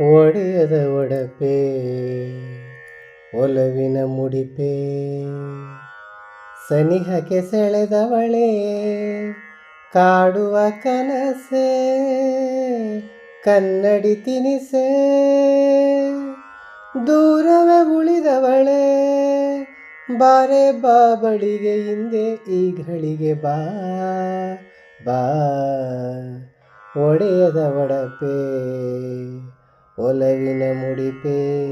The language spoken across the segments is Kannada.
ಒಡೆಯದ ಒಡಪೆ, ಒಲವಿನ ಮುಡಿಪೆ. ಸನಿಹಕ್ಕೆ ಸೆಳೆದವಳೆ, ಕಾಡುವ ಕನಸೆ, ಕನ್ನಡಿ ತಿನಿಸೆ. ದೂರವೇ ಉಳಿದವಳೆ, ಬಾರೆ ಬಾ ಬಳಿಗೆ, ಹಿಂದೆ ಈ ಘಳಿಗೆ ಬಾ ಬಾ. ಒಡೆಯದ ಒಡಪೆ. ಒಲವಿನ ಮುಡಿಪೇ.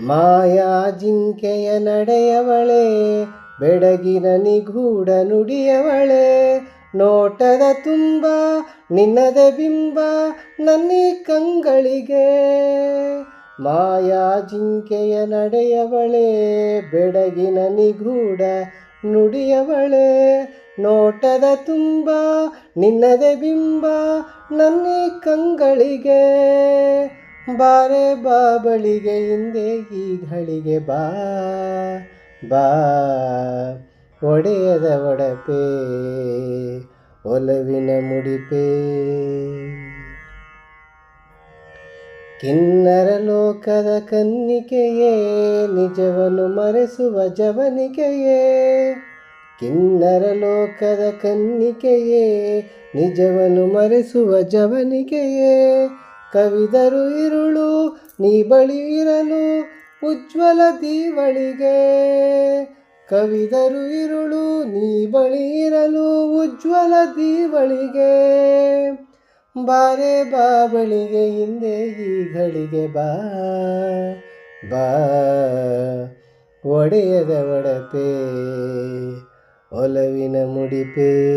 ಮಾಯಾ ಜಿಂಕೆಯ ನಡೆಯವಳೆ, ಬೆಡಗಿನ ನಿಗೂಢ ನುಡಿಯವಳೆ. ನೋಟದ ತುಂಬ, ನಿನ್ನದ ಬಿಂಬ, ನನ್ನ ಕಂಗಳಿಗೆ. ಮಾಯಾ ಜಿಂಕೆಯ ನಡೆಯವಳೆ, ಬೆಡಗಿನ ನಿಗೂಢ ನುಡಿಯವಳೆ. ನೋಟದ ತುಂಬ, ನಿನ್ನದೆ ಬಿಂಬ, ನನ್ನ ಕಂಗಳಿಗೆ. ಬಾರೆ ಬಾಬಳಿಗೆ ಹಿಂದೆ ಈ ಘಳಿಗೆ ಬಾ. ಬಾ, ಒಡೆಯದ ಒಡಪೆ, ಒಲವಿನ ಮುಡಿಪೆ. ಕಿನ್ನರ ಲೋಕದ ಕನ್ನಿಕೆಯೇ, ನಿಜವನ್ನು ಮರೆಸುವ ಜವನಿಕೆಯೇ. ಕಿನ್ನರ ಲೋಕದ ಕನ್ನಿಕೆಯೇ ನಿಜವನ್ನು ಮರೆಸುವ ಜವನಿಕೆಯೇ. ಕವಿದರು ಇರುಳು, ನೀ ಬಳಿ ಇರಲು ಉಜ್ವಲ ದೀವಳಿಗೆ. ಕವಿದರು ಇರುಳು, ನೀ ಬಳಿ ಇರಲು ಉಜ್ವಲ ದೀವಳಿಗೆ. ಬಾರೆ ಬಾಬಳಿಗೆ ಹಿಂದೆ ಈ ಘಳಿಗೆ ಬಾ. ಬಾ ಒಡೆಯದ ಒಡಪೆ ಒಲವಿನ ಮುಡಿಪೇ.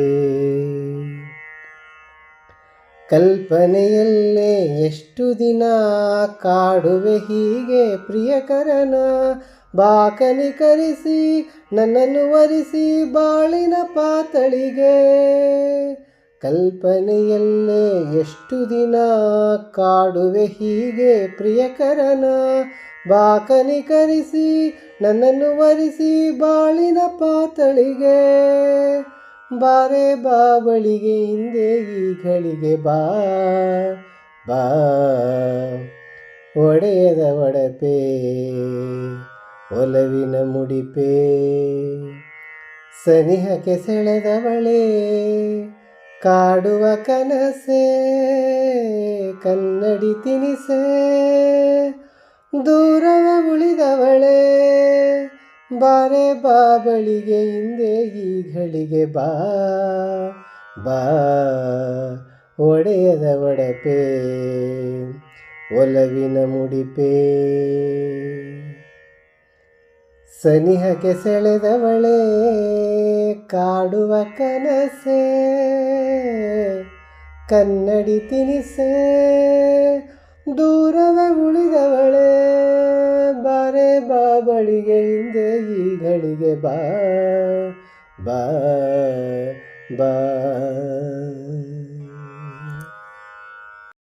ಕಲ್ಪನೆಯಲ್ಲೇ ಎಷ್ಟು ದಿನ ಕಾಡುವೆ ಹೀಗೆ ಪ್ರಿಯಕರನ. ಬಾಕನಿಕರಿಸಿ ನನ್ನನ್ನು ವರಿಸಿ ಬಾಳಿನ ಪಾತಳಿಗೆ. ಕಲ್ಪನೆಯಲ್ಲೇ ಎಷ್ಟು ದಿನ ಕಾಡುವೆ ಹೀಗೆ ಪ್ರಿಯಕರನ? ಬಾಕನಿಕರಿಸಿ ನನ್ನನ್ನು ವರಿಸಿ ಬಾಳಿನ ಪಾತಳಿಗೆ. ಬಾರೆ ಬಾಬಳಿಗೆ ಹಿಂದೆ ಈ ಘಳಿಗೆ ಬಾ ಬಾ. ಒಡೆಯದ ಒಡಪೆ, ಒಲವಿನ ಮುಡಿಪೆ. ಸನಿಹಕ್ಕೆ ಸೆಳೆದವಳೆ ಕಾಡುವ ಕನಸೆ, ಕನ್ನಡಿ ತಿನಿಸೆ, ದೂರವ ಉಳಿದವಳೆ, ಬಾರೆ ಬಾಬಳಿಗೆ ಹಿಂದೆ ಈ ಘಳಿಗೆ ಬಾ ಬಾ, ಒಡೆಯದ ಒಡಪೆ, ಒಲವಿನ ಮುಡಿಪೆ. ಸನಿಹಕ್ಕೆ ಸೆಳೆದವಳೆ ಕಾಡುವ ಕನಸೆ, ಕನ್ನಡಿ ತಿನಿಸೆ ದೂರವೇ ಉಳಿದವಳೆ, ಬಾರೆ ಬಾಬಳಿಗೆ ಹಿಂದೆ ಈ ಘಳಿಗೆ ಬಾ ಬಾ ಬಾ.